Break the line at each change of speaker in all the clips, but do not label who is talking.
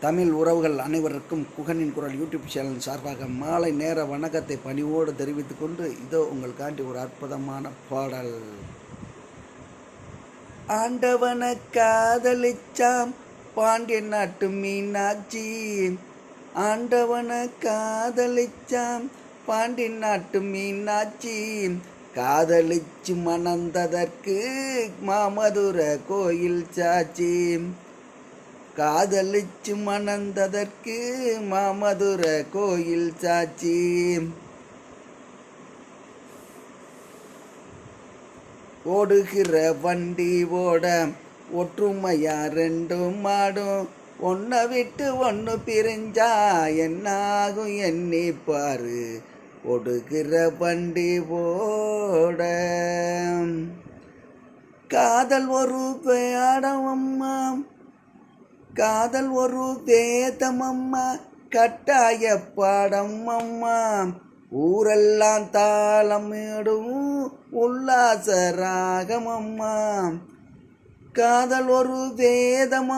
தமிழ் உறவுகள் அனைவருக்கும் குகனின் குரல் யூடியூப் சேனல் சார்பாக மாலை நேர வணக்கத்தை பணிவோடு தெரிவித்துக் கொண்டு இதோ உங்களுக்காண்டி ஒரு அற்புதமான பாடல். ஆண்டவன காதலிச்சாம் பாண்டிய நாட்டு மீனாட்சி. ஆண்டவன காதலிச்சாம் பாண்டி நாட்டு மீனாட்சி. காதலிச்சு மணந்ததற்கு மாமதுர கோயில் சாச்சி காதலிச்சு மணந்ததற்கு மாமதுர கோயில் சாட்சி. ஓடுகிற வண்டி ஓட ஒற்றுமையா ரெண்டும் மாடும் ஒன்றை விட்டு ஒன்று பிரிஞ்சா என்னாகும் எண்ணி பாரு. ஒடுகிற வண்டி ஓட. காதல் ஒரு பேடம் அம்மா காதல் ஒரு தேதமம்மா கட்டாய பாடம் அம்மா ஊரெல்லாம் தாளமிடும் உல்லாச ராகமம்மா. காதல் ஒரு வேதம்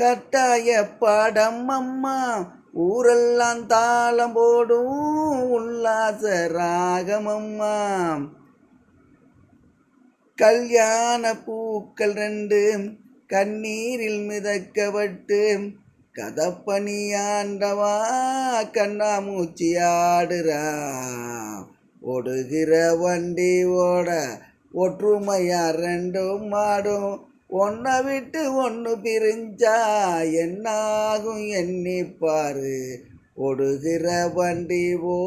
கட்டாய பாடம் அம்மா ஊரெல்லாம் தாளம் போடும் உல்லாச ராகமம்மா. கல்யாண பூக்கள் ரெண்டு கண்ணீரில் மிதக்கவட்டு கதப்பணியாண்டவா கண்ணாமூச்சி ஆடுறா ஓடுகிற வண்டி ஓட ஒற்றுமையா ரெண்டும் மாடும் ஒன்றை விட்டு ஒன்று பிரிஞ்சா என்னாகும் எண்ணி பாரு ஓடுகிற வண்டி ஓ